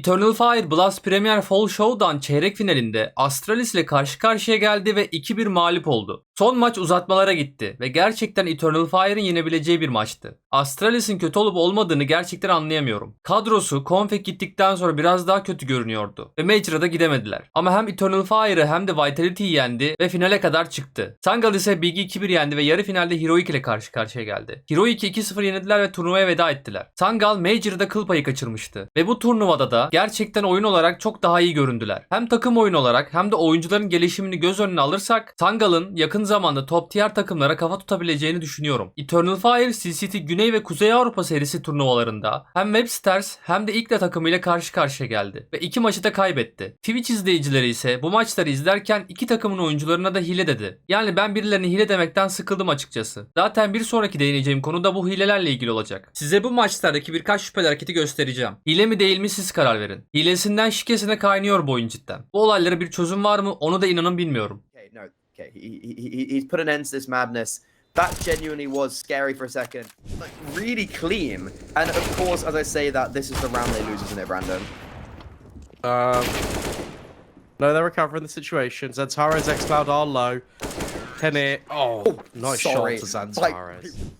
Eternal Fire Blast Premier Fall Showdown çeyrek finalinde Astralis ile karşı karşıya geldi ve 2-1 mağlup oldu. Son maç uzatmalara gitti ve gerçekten Eternal Fire'ın yenebileceği bir maçtı. Astralis'in kötü olup olmadığını gerçekten anlayamıyorum. Kadrosu Config gittikten sonra biraz daha kötü görünüyordu ve Major'a gidemediler. Ama hem Eternal Fire'ı hem de Vitality'yi yendi ve finale kadar çıktı. Sangal ise Big'i 2-1 yendi ve yarı finalde Heroic ile karşı karşıya geldi. Heroic'i 2-0 yenildiler ve turnuvaya veda ettiler. Sangal Major'da kıl payı kaçırmıştı. Ve bu turnuvada da gerçekten oyun olarak çok daha iyi göründüler. Hem takım oyun olarak hem de oyuncuların gelişimini göz önüne alırsak Sangal'ın yakın zamanda top tier takımlara kafa tutabileceğini düşünüyorum. Eternal Fire CCT Güney ve Kuzey Avrupa serisi turnuvalarında hem Websters hem de İkla takımıyla karşı karşıya geldi ve iki maçı da kaybetti. Twitch izleyicileri ise bu maçları izlerken iki takımın oyuncularına da hile dedi. Yani ben birilerine hile demekten sıkıldım açıkçası. Zaten bir sonraki değineceğim konu da bu hilelerle ilgili olacak. Size bu maçlardaki birkaç şüpheli hareketi göstereceğim. Hile mi değil mi siz karar verin. Hilesinden şikesine kaynıyor bu oyun cidden. Bu olaylara bir çözüm var mı onu da inanın bilmiyorum. Okay, no, okay. He, he, he, he's put an end to this madness. That genuinely was scary for a second. Like, really clean. And of course, as I say that, this is the round they lose, isn't it, Brandon? Um, no, they're recovering the situation. Zantares, Xcloud are low. Penny. Oh, nice sorry. shot to Like- Zantares.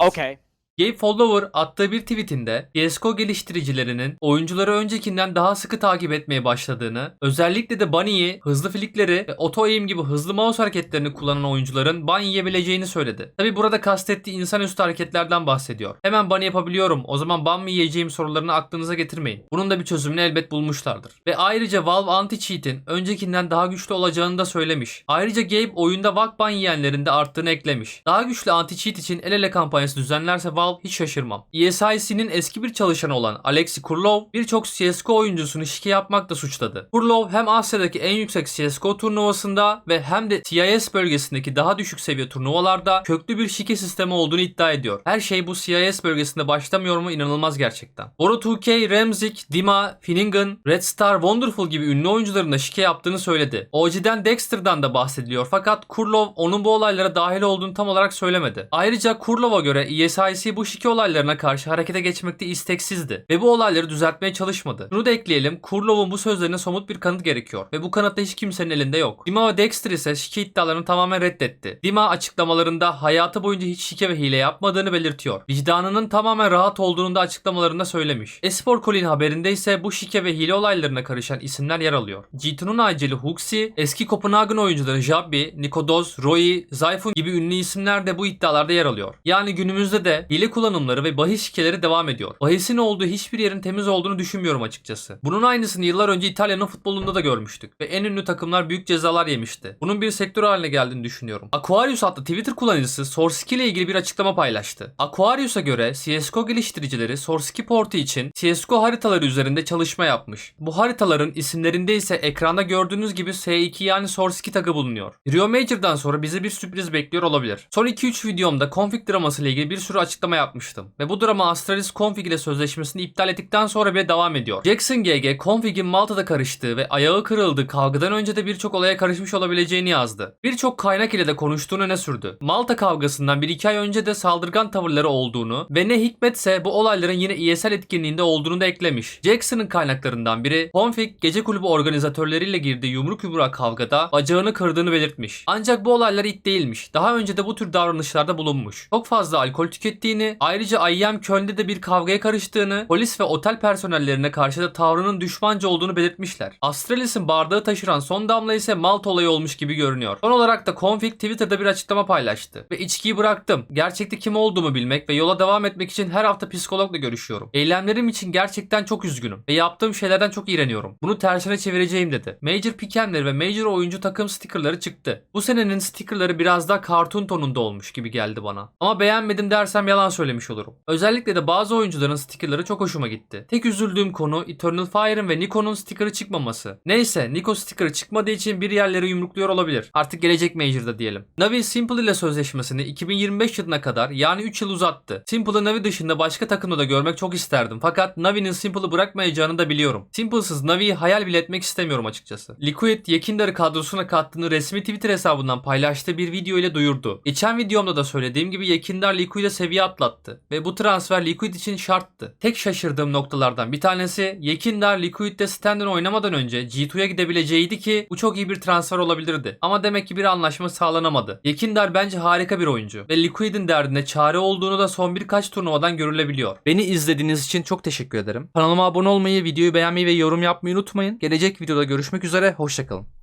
Okay. Gabe Follower attığı bir tweetinde CSGO geliştiricilerinin oyuncuları öncekinden daha sıkı takip etmeye başladığını, özellikle de Bunny'i, hızlı flickleri ve auto aim gibi hızlı mouse hareketlerini kullanan oyuncuların ban yiyebileceğini söyledi. Tabi burada kastettiği insanüstü hareketlerden bahsediyor. Hemen ban yapabiliyorum o zaman ban mı yiyeceğim sorularını aklınıza getirmeyin. Bunun da bir çözümünü elbet bulmuşlardır. Ve ayrıca Valve anti-cheat'in öncekinden daha güçlü olacağını da söylemiş. Ayrıca Gabe oyunda vak ban yiyenlerin de arttığını eklemiş. Daha güçlü anti-cheat için el ele kampanyası düzenlerse Valve hiç şaşırmam. ESIC'nin eski bir çalışanı olan Alexi Kurlov birçok CSGO oyuncusunu şike yapmakla suçladı. Kurlov hem Asya'daki en yüksek CSGO turnuvasında ve hem de CIS bölgesindeki daha düşük seviye turnuvalarda köklü bir şike sistemi olduğunu iddia ediyor. Her şey bu CIS bölgesinde başlamıyor mu inanılmaz gerçekten. Boru 2K, Remzik, Dima, Finnegan, Red Star, Wonderful gibi ünlü oyuncuların da şike yaptığını söyledi. OG'den Dexter'dan da bahsediliyor fakat Kurlov onun bu olaylara dahil olduğunu tam olarak söylemedi. Ayrıca Kurlov'a göre ESIC bu şike olaylarına karşı harekete geçmekte isteksizdi ve bu olayları düzeltmeye çalışmadı. Bunu da ekleyelim Kurlov'un bu sözlerine somut bir kanıt gerekiyor ve bu kanıt da hiç kimsenin elinde yok. Dima ve Dexter ise şike iddialarını tamamen reddetti. Dima açıklamalarında hayatı boyunca hiç şike ve hile yapmadığını belirtiyor. Vicdanının tamamen rahat olduğunu da açıklamalarında söylemiş. Espor Colin haberinde ise bu şike ve hile olaylarına karışan isimler yer alıyor. G2'nun aceli Huxi, eski Kopenhagen oyuncuları Jabbi, Nikodos, Roy, Zayfun gibi ünlü isimler de bu iddialarda yer alıyor. Yani günümüzde de hile kullanımları ve bahis şikeleri devam ediyor. Bahisin olduğu hiçbir yerin temiz olduğunu düşünmüyorum açıkçası. Bunun aynısını yıllar önce İtalya'nın futbolunda da görmüştük ve en ünlü takımlar büyük cezalar yemişti. Bunun bir sektör haline geldiğini düşünüyorum. Aquarius adlı Twitter kullanıcısı Source ile ilgili bir açıklama paylaştı. Aquarius'a göre CSGO geliştiricileri Source portu için CSGO haritaları üzerinde çalışma yapmış. Bu haritaların isimlerinde ise ekranda gördüğünüz gibi S2 yani Source tagı bulunuyor. Rio Major'dan sonra bizi bir sürpriz bekliyor olabilir. Son 2-3 videomda config draması ile ilgili bir sürü açıklama yapmıştım. Ve bu drama Astralis config ile sözleşmesini iptal ettikten sonra bile devam ediyor. Jackson GG config'in Malta'da karıştığı ve ayağı kırıldığı kavgadan önce de birçok olaya karışmış olabileceğini yazdı. Birçok kaynak ile de konuştuğunu öne sürdü. Malta kavgasından 1-2 ay önce de saldırgan tavırları olduğunu ve ne hikmetse bu olayların yine ESL etkinliğinde olduğunu da eklemiş. Jackson'ın kaynaklarından biri config gece kulübü organizatörleriyle girdiği yumruk yumruğa kavgada bacağını kırdığını belirtmiş. Ancak bu olaylar ilk değilmiş. Daha önce de bu tür davranışlarda bulunmuş. Çok fazla alkol tükettiğini, ayrıca IEM Köln'de de bir kavgaya karıştığını, polis ve otel personellerine karşı da tavrının düşmanca olduğunu belirtmişler. Astralis'in bardağı taşıran son damla ise Malta olayı olmuş gibi görünüyor. Son olarak da Config Twitter'da bir açıklama paylaştı. Ve içkiyi bıraktım. Gerçekte kim olduğumu bilmek ve yola devam etmek için her hafta psikologla görüşüyorum. Eylemlerim için gerçekten çok üzgünüm ve yaptığım şeylerden çok iğreniyorum. Bunu tersine çevireceğim dedi. Major pikemleri ve Major oyuncu takım stickerları çıktı. Bu senenin stickerları biraz daha cartoon tonunda olmuş gibi geldi bana. Ama beğenmedim dersem yalan daha söylemiş olurum. Özellikle de bazı oyuncuların stickerları çok hoşuma gitti. Tek üzüldüğüm konu Eternal Fire'ın ve Nikon'un stickerı çıkmaması. Neyse Niko stickerı çıkmadığı için bir yerleri yumrukluyor olabilir. Artık gelecek Major'da diyelim. Navi Simple ile sözleşmesini 2025 yılına kadar yani 3 yıl uzattı. Simple'ı Navi dışında başka takımda da görmek çok isterdim. Fakat Navi'nin Simple'ı bırakmayacağını da biliyorum. Simple'sız Navi'yi hayal bile etmek istemiyorum açıkçası. Liquid Yekindar'ı kadrosuna kattığını resmi Twitter hesabından paylaştığı bir video ile duyurdu. Geçen videomda da söylediğim gibi Yekindar Liquid'e seviye atlattı ve bu transfer Liquid için şarttı. Tek şaşırdığım noktalardan bir tanesi Yekindar Liquid'de stand'in oynamadan önce G2'ya gidebileceğiydi ki bu çok iyi bir transfer olabilirdi. Ama demek ki bir anlaşma sağlanamadı. Yekindar bence harika bir oyuncu ve Liquid'in derdine çare olduğunu da son birkaç turnuvadan görülebiliyor. Beni izlediğiniz için çok teşekkür ederim. Kanalıma abone olmayı, videoyu beğenmeyi ve yorum yapmayı unutmayın. Gelecek videoda görüşmek üzere, hoşçakalın.